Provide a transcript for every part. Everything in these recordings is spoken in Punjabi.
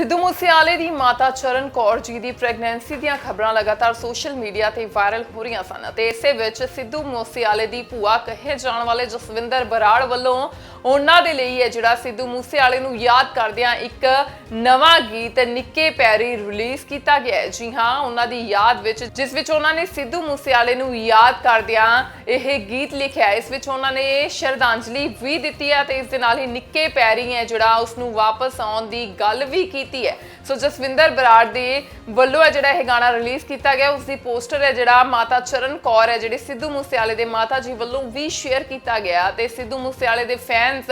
ਸਿੱਧੂ ਮੂਸੇਵਾਲੇ ਦੀ ਮਾਤਾ ਚਰਨ ਕੌਰ ਜੀ ਦੀ ਪ੍ਰੈਗਨੈਂਸੀ ਦੀਆਂ ਖਬਰਾਂ ਲਗਾਤਾਰ ਸੋਸ਼ਲ ਮੀਡੀਆ ਤੇ ਵਾਇਰਲ ਹੋ ਰਹੀਆਂ ਸਨ ਤੇ ਇਸੇ ਵਿੱਚ ਸਿੱਧੂ ਮੂਸੇਵਾਲੇ ਦੀ ਭੂਆ ਕਹੇ ਜਾਣ ਵਾਲੇ ਜਸਵਿੰਦਰ ਬਰਾੜ ਵੱਲੋਂ ਉਹਨਾਂ ਦੇ ਲਈ ਹੈ ਜਿਹੜਾ ਸਿੱਧੂ ਮੂਸੇਵਾਲੇ ਨੂੰ ਯਾਦ ਕਰਦਿਆਂ ਇੱਕ ਨਵਾਂ ਗੀਤ ਨਿੱਕੇ ਪੈਰੀ ਰਿਲੀਜ਼ ਕੀਤਾ ਗਿਆ ਹੈ। ਜੀ ਹਾਂ, ਉਹਨਾਂ ਦੀ ਯਾਦ ਵਿੱਚ, ਜਿਸ ਵਿੱਚ ਉਹਨਾਂ ਨੇ ਸਿੱਧੂ ਮੂਸੇਵਾਲੇ ਨੂੰ ਯਾਦ ਕਰਦਿਆਂ ਇਹ ਗੀਤ ਲਿਖਿਆ ਇਸ ਵਿੱਚ ਉਹਨਾਂ ਨੇ ਸ਼ਰਧਾਂਜਲੀ ਵੀ ਦਿੱਤੀ ਹੈ ਤੇ ਇਸ ਦੇ ਨਾਲ ਹੀ ਨਿੱਕੇ ਪੈਰੀ ਹੈ ਜਿਹੜਾ ਉਸ ਨੂੰ ਵਾਪਸ ਆਉਣ ਦੀ ਗੱਲ ਵੀ ਕੀਤੀ ਹੈ। ਸੋ ਜਸਵਿੰਦਰ ਬਰਾੜ ਦੇ ਵੱਲੋਂ ਹੈ ਜਿਹੜਾ ਇਹ ਗਾਣਾ ਰਿਲੀਜ਼ ਕੀਤਾ ਗਿਆ, ਉਸ ਦੀ ਪੋਸਟਰ ਹੈ ਜਿਹੜਾ ਮਾਤਾ ਚਰਨ ਕੌਰ ਹੈ, ਜਿਹੜੇ ਸਿੱਧੂ ਮੂਸੇਵਾਲੇ ਦੇ ਮਾਤਾ ਜੀ ਵੱਲੋਂ ਵੀ ਸ਼ੇਅਰ ਕੀਤਾ ਗਿਆ ਤੇ ਸਿੱਧੂ ਮੂਸੇਵਾਲੇ ਦੇ ਫੈਨਸ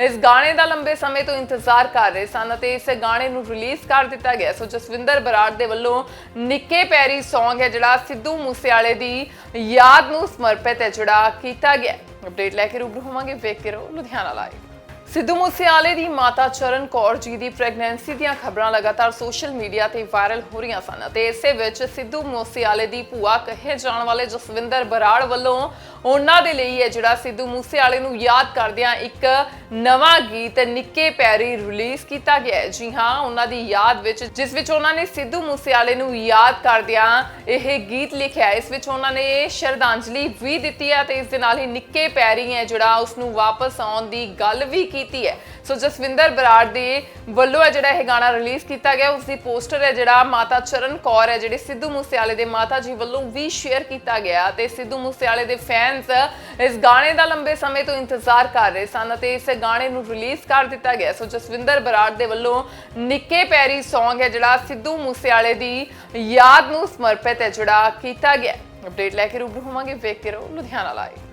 ਇਸ ਗਾਣੇ ਦਾ ਲੰਬੇ ਸਮੇਂ ਤੋਂ ਇੰਤਜ਼ਾਰ ਕਰ ਰਹੇ ਸਨ ਅਤੇ ਇਸ ਗਾਣੇ ਨੂੰ ਰਿਲੀਜ਼ ਕਰ ਦਿੱਤਾ ਗਿਆ। ਸੋ ਜਸਵਿੰਦਰ ਬਰਾੜ ਦੇ ਵੱਲੋਂ ਨਿੱਕੇ ਪੈਰੀ Song ਹੈ ਜਿਹੜਾ ਸਿੱਧੂ ਮੂਸੇਵਾਲੇ ਦੀ ਯਾਦ ਨੂੰ ਸਮਰਪਿਤ ਹੈ ਜਿਹੜਾ ਕੀਤਾ ਗਿਆ। ਅਪਡੇਟ ਲੈ ਕੇ ਰੂਬਰੂ ਹੋਵਾਂਗੇ। ਵੇਖ ਰਹੋ ਲੁਧਿਆਣਾ ਲਾਈਵ। ਸਿੱਧੂ ਮੂਸੇਵਾਲੇ ਦੀ ਮਾਤਾ ਚਰਨ ਕੌਰ ਜੀ ਦੀ ਪ੍ਰੈਗਨੈਂਸੀ ਦੀਆਂ ਖਬਰਾਂ ਲਗਾਤਾਰ ਸੋਸ਼ਲ ਮੀਡੀਆ ਤੇ ਵਾਇਰਲ ਹੋ ਰਹੀਆਂ ਸਨ ਤੇ ਇਸੇ ਵਿੱਚ ਸਿੱਧੂ ਮੂਸੇਵਾਲੇ ਦੀ ਭੂਆ ਕਹੇ ਜਾਣ ਵਾਲੇ ਜਸਵਿੰਦਰ ਬਰਾੜ ਵੱਲੋਂ ਉਹਨਾਂ ਦੇ ਲਈ ਹੈ ਜਿਹੜਾ ਸਿੱਧੂ ਮੂਸੇਵਾਲੇ ਨੂੰ ਯਾਦ ਕਰਦਿਆਂ ਇੱਕ ਨਵਾਂ ਗੀਤ ਨਿੱਕੇ ਪੈਰੀ ਰਿਲੀਜ਼ ਕੀਤਾ ਗਿਆ ਹੈ। ਜੀ ਹਾਂ, ਉਹਨਾਂ ਦੀ ਯਾਦ ਵਿੱਚ, ਜਿਸ ਵਿੱਚ ਉਹਨਾਂ ਨੇ ਸਿੱਧੂ ਮੂਸੇਵਾਲੇ ਨੂੰ ਯਾਦ ਕਰਦਿਆਂ ਇਹ ਗੀਤ ਲਿਖਿਆ ਇਸ ਵਿੱਚ ਉਹਨਾਂ ਨੇ ਸ਼ਰਧਾਂਜਲੀ ਵੀ ਦਿੱਤੀ ਹੈ ਤੇ ਇਸ ਦੇ ਨਾਲ ਹੀ ਨਿੱਕੇ ਪੈਰੀ ਹੈ ਜਿਹੜਾ ਉਸ ਨੂੰ ਵਾਪਸ ਆਉਣ ਦੀ ਗੱਲ ਵੀ ਕੀਤੀ ਹੈ। ਸੋ ਜਸਵਿੰਦਰ ਬਰਾੜ ਦੇ ਵੱਲੋਂ ਹੈ ਜਿਹੜਾ ਇਹ ਗਾਣਾ ਰਿਲੀਜ਼ ਕੀਤਾ ਗਿਆ ਉਸ ਦੀ ਪੋਸਟਰ ਹੈ ਜਿਹੜਾ ਮਾਤਾ ਚਰਨ ਕੌਰ ਹੈ, ਜਿਹੜੇ ਸਿੱਧੂ ਮੂਸੇਵਾਲੇ ਦੇ ਮਾਤਾ ਜੀ ਵੱਲੋਂ ਵੀ ਸ਼ੇਅਰ ਕੀਤਾ ਗਿਆ ਤੇ ਸਿੱਧੂ ਮੂਸੇਵਾਲੇ ਦੇ ਫੈਨਸ ਇਸ ਗਾਣੇ ਦਾ ਲੰਬੇ ਸਮੇਂ ਤੋਂ ਇੰਤਜ਼ਾਰ ਕਰ ਰਹੇ ਸਨ ਅਤੇ ਇਸ ਗਾਣੇ ਨੂੰ ਰਿਲੀਜ਼ ਕਰ ਦਿੱਤਾ ਗਿਆ। ਸੋ ਜਸਵਿੰਦਰ ਬਰਾੜ ਦੇ ਵੱਲੋਂ ਨਿੱਕੇ ਪੈਰੀ Song ਹੈ ਜਿਹੜਾ ਸਿੱਧੂ ਮੂਸੇਵਾਲੇ ਦੀ ਯਾਦ ਨੂੰ ਸਮਰਪਿਤ ਹੈ, ਜਿਹੜਾ ਕੀਤਾ ਗਿਆ। ਅਪਡੇਟ ਲੈ ਕੇ ਰੂਬਰੂ ਹੋਵਾਂਗੇ ਵੇਖ ਕੇ ਰਹੋ ਲੁਧਿਆਣਾ ਲਾਈਵ